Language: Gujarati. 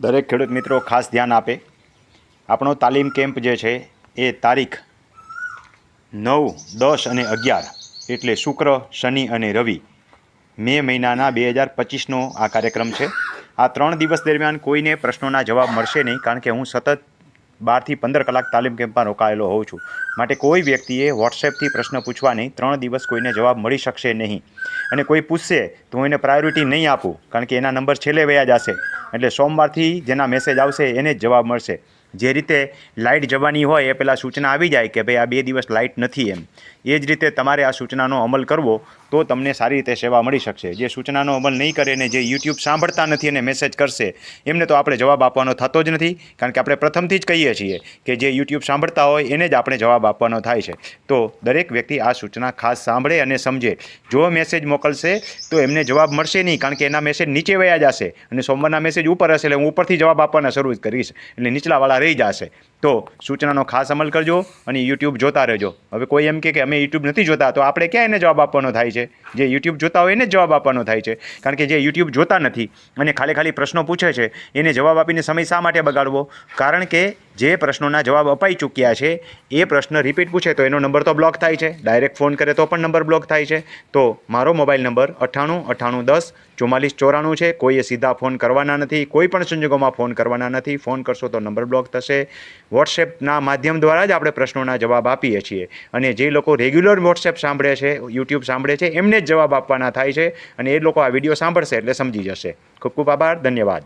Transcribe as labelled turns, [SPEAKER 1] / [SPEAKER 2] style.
[SPEAKER 1] દરેક ખેડૂત મિત્રો ખાસ ધ્યાન આપે. આપણો તાલીમ કેમ્પ જે છે, એ તારીખ નવ, દસ અને અગિયાર એટલે શુક્ર, શનિ અને રવિ મે મહિનાના બે હજાર પચીસનો આ કાર્યક્રમ છે. આ ત્રણ દિવસ દરમિયાન કોઈને પ્રશ્નોના જવાબ મળશે નહીં, કારણ કે હું સતત બારથી પંદર કલાક તાલીમ કેમ્પમાં રોકાયેલો હોઉં છું. માટે કોઈ વ્યક્તિએ વોટ્સએપથી પ્રશ્ન પૂછવા નહીં, ત્રણ દિવસ કોઈને જવાબ મળી શકશે નહીં. અને કોઈ પૂછશે, તો હું એને પ્રાયોરિટી નહીં આપું, કારણ કે એના નંબર છેલ્લે વયા જશે. એટલે સોમવારથી જેના મેસેજ આવશે એને જ જવાબ મળશે. જે રીતે લાઇટ જવાની હોય એ પહેલાં સૂચના આવી જાય કે ભાઈ આ બે દિવસ લાઇટ નથી એમ. એ જ રીતે તમારે આ સૂચનાનો અમલ કરવો તો તમને સારી રીતે સેવા મળી શકશે. જે સૂચનાનો અમલ નહીં કરે ને જે યુટ્યુબ સાંભળતા નથી અને મેસેજ કરશે, એમને તો આપણે જવાબ આપવાનો થતો જ નથી. કારણ કે આપણે પ્રથમથી જ કહીએ છીએ કે જે યુટ્યુબ સાંભળતા હોય એને જ આપણે જવાબ આપવાનો થાય છે. તો દરેક વ્યક્તિ આ સૂચના ખાસ સાંભળે અને સમજે. જો મેસેજ મોકલશે, તો એમને જવાબ મળશે નહીં, કારણ કે એના મેસેજ નીચે વયા જશે. અને સોમવારના મેસેજ ઉપર હશે એટલે હું ઉપરથી જવાબ આપવાના શરૂ કરીશ. એટલે નીચલાવાળા રહી જશે. તો સૂચનાનો ખાસ અમલ કરજો અને યુટ્યુબ જોતા રહેજો. હવે કોઈ એમ કે અમે યુટ્યુબ નથી જોતા, તો આપણે ક્યાં એને જવાબ આપવાનો થાય છે? જે યુટ્યુબ જોતા હોય એને જ જવાબ આપવાનો થાય છે. કારણ કે જે યુટ્યુબ જોતા નથી અને ખાલી ખાલી પ્રશ્નો પૂછે છે, એને જવાબ આપીને સમય શા માટે બગાડવો? કારણ કે જે પ્રશ્નોના જવાબ અપાઈ ચૂક્યા છે, એ પ્રશ્ન રિપીટ પૂછે તો એનો નંબર તો બ્લોક થાય છે. ડાયરેક્ટ ફોન કરે તો પણ નંબર બ્લોક થાય છે. તો મારો મોબાઈલ નંબર અઠ્ઠાણું અઠ્ઠાણું, દસ, ચુમ્માલીસ, ચોરાણું છે. કોઈએ સીધા ફોન કરવાના નથી, કોઈ પણ સંજોગોમાં ફોન કરવાના નથી. ફોન કરશો તો નંબર બ્લોક થશે. વોટ્સએપના માધ્યમ દ્વારા જ આપણે પ્રશ્નોના જવાબ આપીએ છીએ. અને જે લોકો રેગ્યુલર વોટ્સએપ સાંભળે છે યુટ્યુબ સાંભળે છે, એમને જ જવાબ આપવાના થાય છે. અને એ લોકો આ વીડિયો સાંભળશે એટલે સમજી જશે. ખૂબ ખૂબ આભાર, ધન્યવાદ.